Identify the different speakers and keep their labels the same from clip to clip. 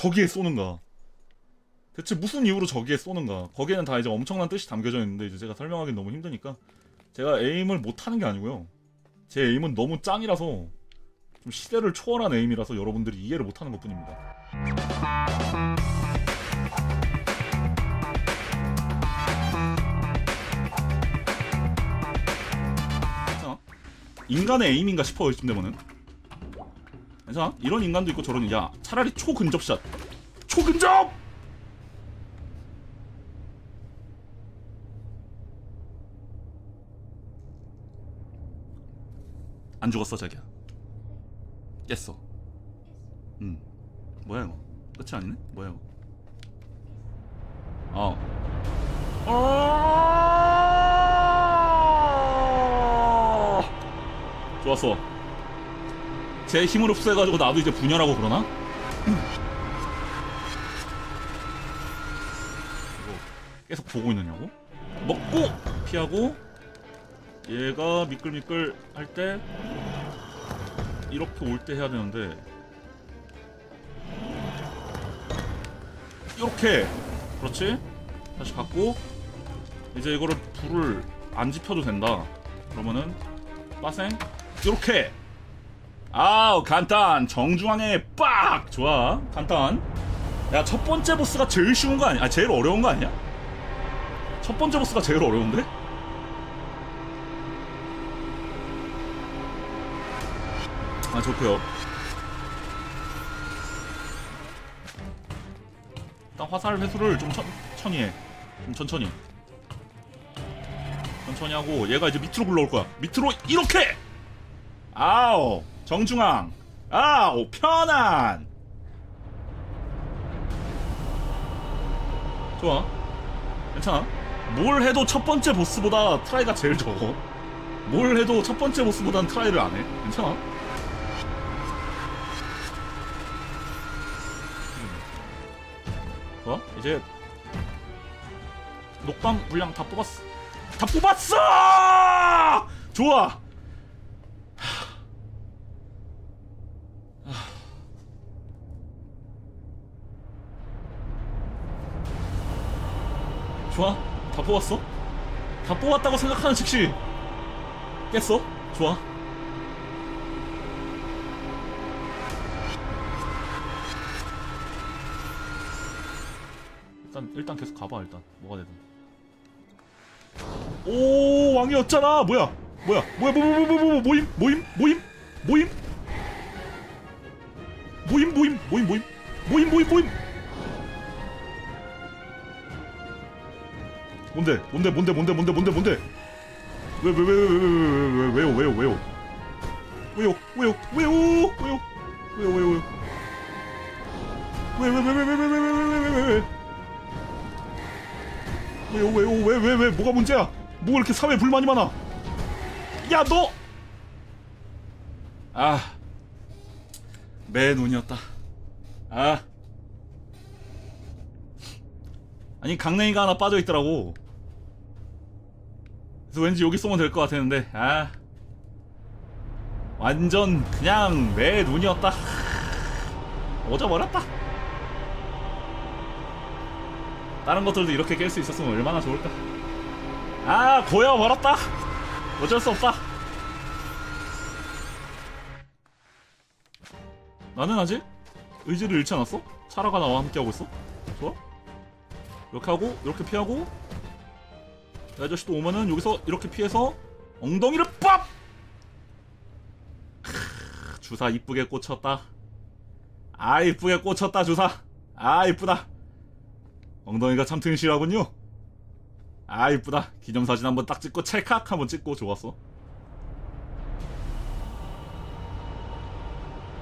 Speaker 1: 저기에 쏘는가? 대체 무슨 이유로 저기에 쏘는가? 거기에는 다 이제 엄청난 뜻이 담겨져 있는데 이제 제가 설명하기 너무 힘드니까 제가 에임을 못하는 게 아니고요. 제 에임은 너무 짱이라서 좀 시대를 초월한 에임이라서 여러분들이 이해를 못하는 것뿐입니다? 인간의 에임인가 싶어 이쯤 되면은 괜찮아? 이런 인간도 있고 저런 야 차라리 초근접샷. 초근접! 안 죽었어 자기야. 깼어. 응 뭐야 이거? 끝이 아니네? 뭐야 이거? 어. 아~ 좋았어 제 힘을 흡수해가지고 나도 이제 분열하고 그러나? 계속 보고 있느냐고? 먹고 피하고 얘가 미끌미끌 할 때 이렇게 올 때 해야 되는데 이렇게. 그렇지? 다시 갖고 이제 이거를 불을 안 지펴도 된다. 그러면은 빠생. 이렇게 아우 간단. 정중앙에 빡! 좋아. 간단. 야 첫 번째 보스가 제일 쉬운 거 아니야? 아 제일 어려운 거 아니야? 첫 번째 보스가 제일 어려운데? 아 좋고요. 일단 화살 회수를 좀 천 천히 해 좀 천천히. 천천히 하고 얘가 이제 밑으로 굴러올 거야. 밑으로 이렇게! 아우 정중앙. 아우 편안. 좋아. 괜찮아. 뭘 해도 첫 번째 보스보다 트라이가 제일 적어. 뭘 해도 첫 번째 보스보다는 트라이를 안 해. 괜찮아. 좋아. 이제 녹방 물량 다 뽑았어 다 뽑았어! 좋아 좋아 다 뽑았어 다 뽑았다고 생각하는 즉시 깼어 좋아 일단 일단 계속 가봐 일단 뭐가 되든 오 왕이었잖아 뭐야 뭐야 뭐야 뭐뭐뭐뭐 모임 모임 모임 모임 모임 모임 모임 모임 모임 모임 모임 뭔데 뭔데 뭔데 뭔데 뭔데 뭔데 뭔데 왜 왜 왜 왜 왜 왜 왜요 왜요 왜요 왜요 왜요 왜요 왜요 왜요 왜요 왜왜 왜 왜 왜 왜 왜 왜 왜 왜 왜요 왜요 왜 왜 왜 뭐가 문제야 뭐가 이렇게 사회 불만이 많아 야 너! 아, 매 눈이었다. 아, 아니 강냉이가 하나 빠져 있더라고. 그래서 왠지 여기 쏘면 될 것 같았는데, 아, 완전 그냥 매 눈이었다. 오져버렸다. 다른 것들도 이렇게 깰 수 있었으면 얼마나 좋을까. 아, 고여버렸다. 어쩔 수 없다. 나는 아직 의지를 잃지 않았어? 차라가 나와 함께하고 있어? 좋아? 이렇게 하고 이렇게 피하고 이 아저씨도 오면은 여기서 이렇게 피해서 엉덩이를 빡! 주사 이쁘게 꽂혔다. 아 이쁘게 꽂혔다 주사. 아 이쁘다. 엉덩이가 참 튼실하군요. 아 이쁘다. 기념사진 한번 딱 찍고 찰칵 한번 찍고 좋았어.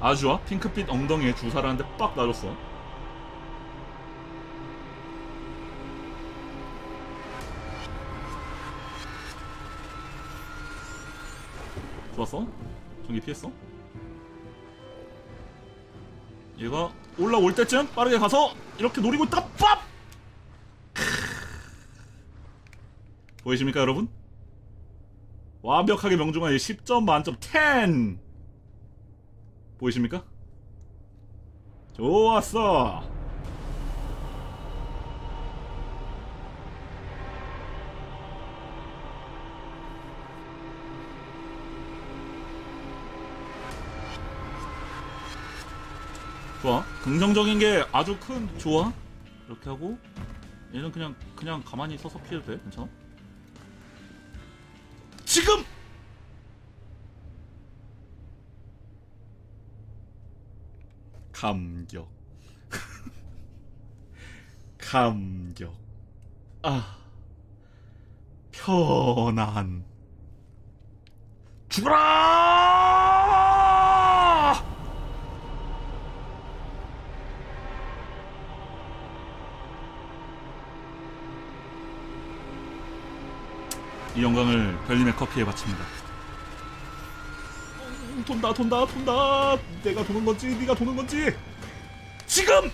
Speaker 1: 아주 좋아 핑크빛 엉덩이에 주사를 한대 빡 놔줬어 좋았어 전기 피했어 얘가 올라올 때쯤 빠르게 가서 이렇게 노리고 있다가 빡! 보이십니까 여러분? 완벽하게 명중한 이 10점 만점 10 보이십니까? 좋았어 좋아. 긍정적인 게 아주 큰 좋아. 이렇게 하고 얘는 그냥 그냥 가만히 서서 피해도 돼. 괜찮아? 지금! 감격. 감격. 아 편안. 죽어라 이 영광을 별님의 커피에 바칩니다. 어, 돈다 돈다 돈다. 내가 도는 건지 네가 도는 건지. 지금!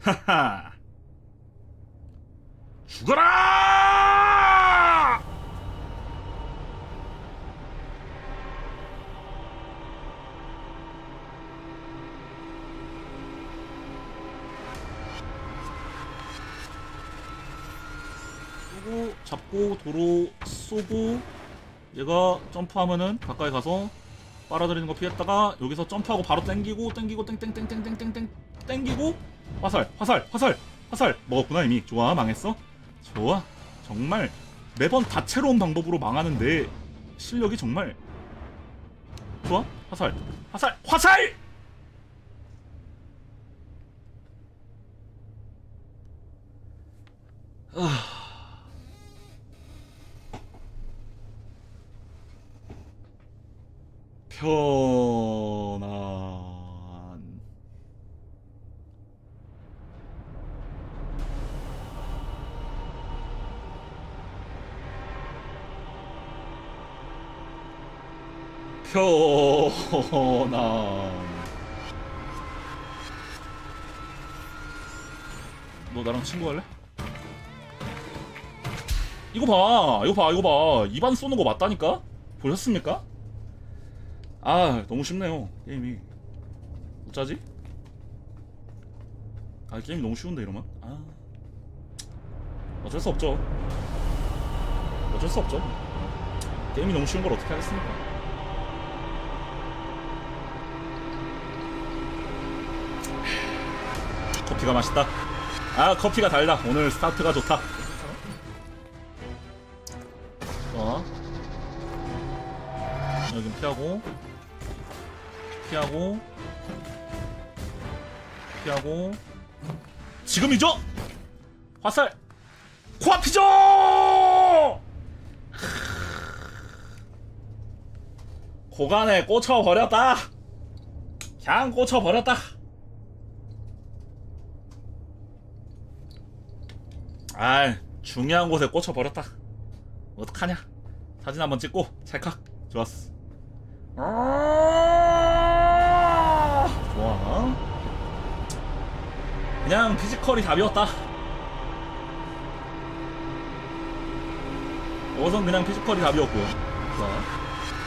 Speaker 1: 하하! 죽어라 잡고 도로 쏘고 얘가 점프하면은 가까이 가서 빨아들이는 거 피했다가 여기서 점프하고 바로 땡기고 땡기고 땡땡땡땡땡땡땡 땡기고 화살 화살 화살 화살. 먹었구나 이미. 좋아 망했어? 좋아. 정말 매번 다채로운 방법으로 망하는데 실력이 정말 좋아? 화살 화살 화살 편안 편안 너 나랑 친구할래? 이거 봐 이거 봐 이거 봐 입안 쏘는 거 맞다니까? 보셨습니까? 아 너무 쉽네요 게임이. 어쩌지? 아 게임이 너무 쉬운데 이러면? 아. 어쩔 수 없죠. 어쩔 수 없죠. 게임이 너무 쉬운 걸 어떻게 하겠습니까? 커피가 맛있다. 아 커피가 달다. 오늘 스타트가 좋다 피하고 피하고 피하고. 지금이죠? 화살! 코앞이죠! 고간에 꽂혀버렸다. 그냥 꽂혀버렸다. 아 중요한 곳에 꽂혀버렸다. 어떡하냐? 사진 한번 찍고 찰칵. 좋았어. 아, 좋아. 그냥 피지컬이 답이었다. 이것은 그냥 피지컬이 답이었고요. 좋아.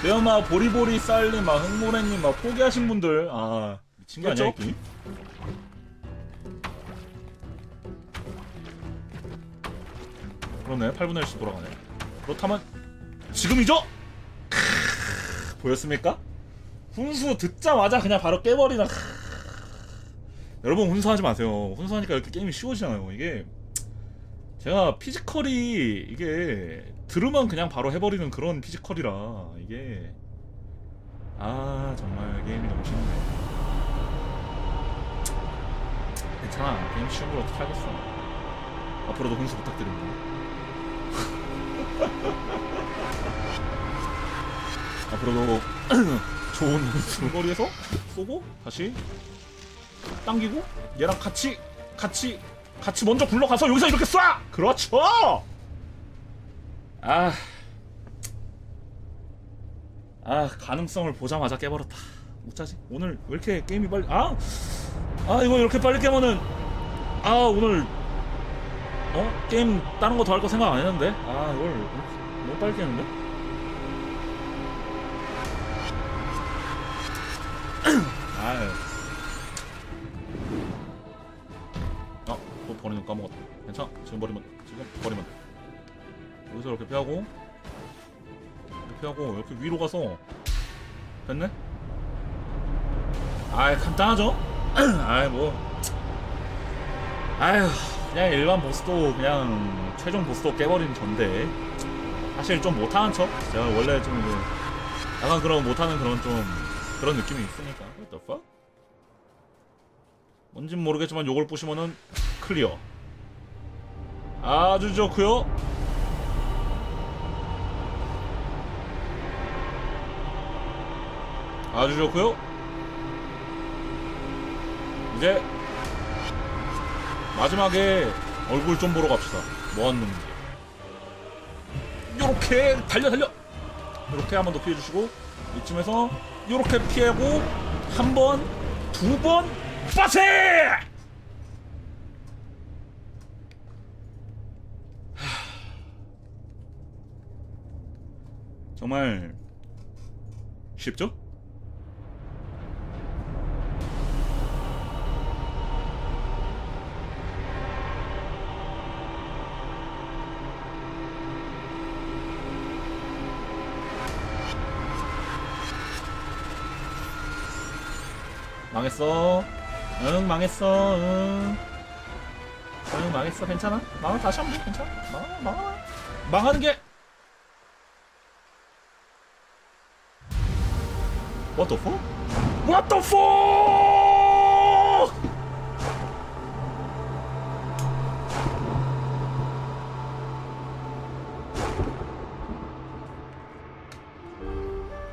Speaker 1: 대엄마 보리보리 쌀님 막 흥모래님 막 포기하신 분들. 아 미친 거 아니야 이? 그러네. 8분의 1씩 돌아가네. 그렇다면 지금이죠? 보였습니까? 훈수 듣자마자 그냥 바로 깨버리나. 여러분 훈수하지 마세요. 훈수하니까 이렇게 게임이 쉬워지잖아요. 이게 제가 피지컬이 이게 들으면 그냥 바로 해버리는 그런 피지컬이라 이게 아 정말 게임이 너무 쉽네 괜찮아. 게임 쉬운 걸 어떻게 하겠어. 앞으로도 훈수 부탁드립니다 앞으로도 좋은 줄거리에서 쏘고 다시 당기고 얘랑 같이 같이 같이 먼저 굴러가서 여기서 이렇게 쏴! 그렇죠! 아, 아 가능성을 보자마자 깨버렸다. 어쩌지? 오늘 왜 이렇게 게임이 빨리? 아, 아 이거 이렇게 빨리 깨면은 아 오늘 어 게임 다른 거 더 할 거 생각 안 했는데 아 이걸 너무 빨리 깨는데? 버리면 지금 버리면 돼. 여기서 이렇게 피하고 이렇게 피하고 이렇게 위로 가서 됐네? 아이 간단하죠? 아이 뭐 아휴 그냥 일반 보스도 그냥 최종 보스도 깨버리는 전데 사실 좀 못하는 척 제가 원래 좀 약간 그런 못하는 그런 좀 그런 느낌이 있으니까 What the fuck? 뭔진 모르겠지만 요걸 보시면은 클리어 아주 좋고요. 아주 좋고요. 이제 마지막에 얼굴 좀 보러 갑시다. 뭐하는 놈인지. 요렇게 달려 달려! 요렇게 한 번 더 피해주시고 이쯤에서 요렇게 피하고 한 번, 두 번, 빠세! 정말 쉽죠? 망했어. 응, 망했어. 응. 응, 망했어. 괜찮아. 망하 다시 한번 해. 괜찮아. 망하. 망하는 게. What the fuck? What the fuck?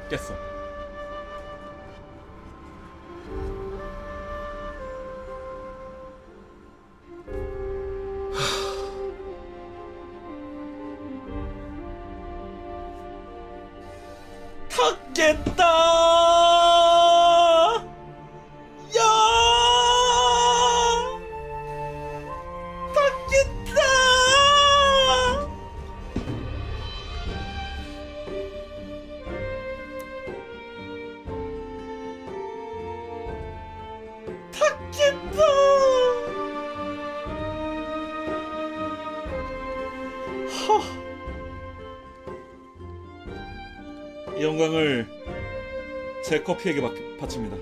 Speaker 1: 깼어. 탔겠 영광을 제 커피에게 바, 바칩니다.